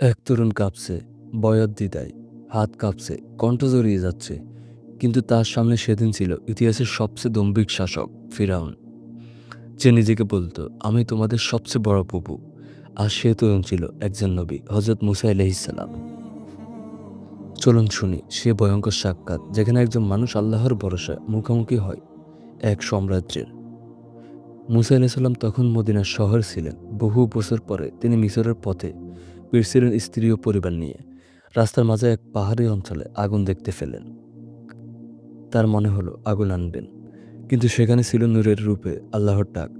এক তরুণ কাঁপছে বয়স দিদায় হাত কাঁপছে, কণ্ঠ জড়িয়ে যাচ্ছে। কিন্তু তার সামনে সেদিন ছিল ইতিহাসের সবচেয়ে দম্ভিক শাসক, ফিরাউন। যে নিজেকে বলতো, আমি তোমাদের সবচেয়ে বড় প্রভু। আর সে তরুণ ছিল একজন নবী হজরত মুসা আলহিসাল্লাম চলুন শুনি সে ভয়ঙ্কর সাক্ষাৎ, যেখানে একজন মানুষ আল্লাহর ভরসা মুখোমুখি হয় এক সাম্রাজ্যের। মুসা আলাইসাল্লাম তখন মদিনার শহর ছিলেন। বহু বছর পরে তিনি মিশরের পথে ফিরছিলেন স্ত্রী ও পরিবার নিয়ে রাস্তার মাঝে এক পাহাড়ি অঞ্চলে আগুন দেখতে ফেলেন। তার মনে হলো, আগুন আনবেন। কিন্তু সেখানে ছিল নূরের রূপে আল্লাহর ডাক।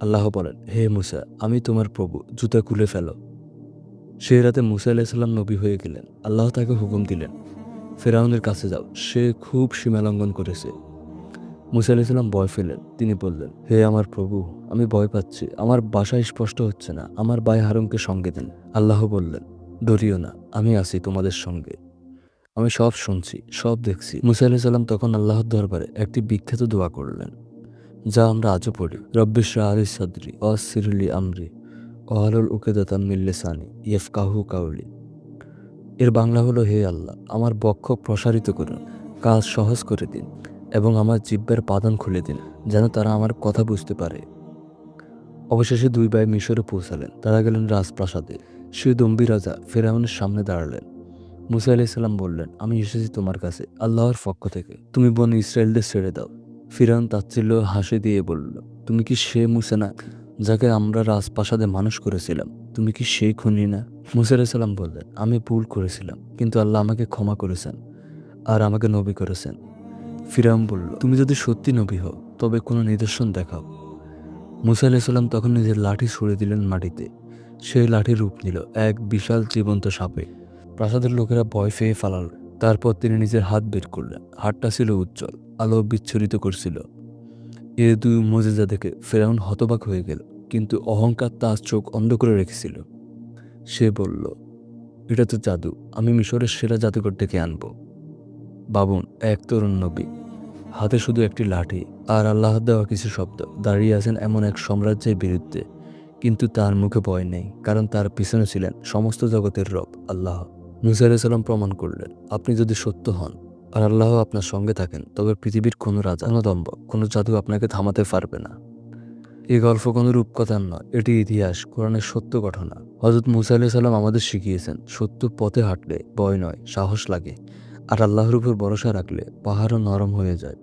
আল্লাহ বলেন, হে মুসা, আমি তোমার প্রভু, জুতা খুলে ফেলো। সেই রাতে মুসা আলাইসাল্লাম নবী হয়ে গেলেন। আল্লাহ তাকে হুকুম দিলেন, ফেরাউনের কাছে যাও, সে খুব সীমালঙ্ঘন করেছে। মুসা আলাইসাল্লাম ভয় পেলেন। তিনি বললেন, হে আমার প্রভু, আমি ভয় পাচ্ছি। আমার বাসায় স্পষ্ট হচ্ছে না। আমার ভাই হারুনকে সঙ্গে দেন। আল্লাহ বললেন ডরিও না, আমি আছি তোমাদের সঙ্গে। আমি সব শুনছি, সব দেখছি। মুসা আলাইসাল্লাম তখন আল্লাহর দরবারে একটি বিখ্যাত দোয়া করলেন, যা আমরা আজও পড়ি। রব্বিশ্রা আলি সাদরি অসিরুলি আমরি ওয়ালুল উকেদাতাম মিল্লেসানি ইয়েফ কাহু কাউলি এর বাংলা হলো, হে আল্লাহ, আমার বক্ষ প্রসারিত করুন, কাজ সহজ করে দিন। এবং আমার জিব্বের পাদন খুলে দিন, যেন তারা আমার কথা বুঝতে পারে। অবশেষে দুই ভাই মিশরে পৌঁছালেন। তারা গেলেন রাজপ্রাসাদে। সে দম্বি রাজা ফেরাউনের সামনে দাঁড়ালেন। মুসা আলাইসাল্লাম বললেন, আমি এসেছি তোমার কাছে, আল্লাহর পক্ষ থেকে। তুমি বন ইসরায়েলদের ছেড়ে দাও। ফিরাউন তাচ্ছিল্য হাসি দিয়ে বলল, তুমি কি সে মুসা না, যাকে আমরা রাজপ্রাসাদে মানুষ করেছিলাম? তুমি কি সেই খুনি না? মুসা আলাইসাল্লাম বললেন, আমি ভুল করেছিলাম, কিন্তু আল্লাহ আমাকে ক্ষমা করেছেন, আর আমাকে নবী করেছেন। ফিরাম বলল, তুমি যদি সত্যি নবী হও, তবে কোনো নিদর্শন দেখাও। মুসা আলাইসাল্লাম তখন নিজের লাঠি ছুড়ে দিলেন মাটিতে। সেই লাঠি রূপ নিল এক বিশাল জীবন্ত সাপে। প্রাসাদের লোকেরা ভয় পেয়ে ফালাল। তারপর তিনি নিজের হাত বের করলেন। হাতটা ছিল উজ্জ্বল, আলো বিচ্ছুরিত করছিল। এ দুই মজেজা দেখে ফেরাউন হতবাক হয়ে গেল, কিন্তু অহংকার তার চোখ অন্ধ করে রেখেছিল। সে বলল, এটা তো জাদু, আমি মিশরের সেরা জাদুঘর ডেকে আনব। বাবুন, এক তরুণ নবী। হাতে শুধু একটি লাঠি আর আল্লাহ দেওয়া কিছু শব্দ। দাঁড়িয়ে আছেন এমন এক সাম্রাজ্যের বিরুদ্ধে। কিন্তু তার মুখে ভয় নেই, কারণ তার পিছনে ছিলেন সমস্ত জগতের রব, আল্লাহ। মুসা সাল্লাম প্রমাণ করলেন, আপনি যদি সত্য হন আর আল্লাহ আপনার সঙ্গে থাকেন, তবে পৃথিবীর কোনো রাজা, কোনো কোনো জাদু আপনাকে থামাতে পারবে না। এই গল্প কোনো রূপকথার নয়, এটি ইতিহাস, কোরআনের সত্য ঘটনা। হজরত মুসা আলাহ সাল্লাম আমাদের শিখিয়েছেন, সত্য পথে হাঁটলে ভয় নয়, সাহস লাগে। আর আল্লাহর উপর ভরসা রাখলে পাহাড়ও নরম হয়ে যায়।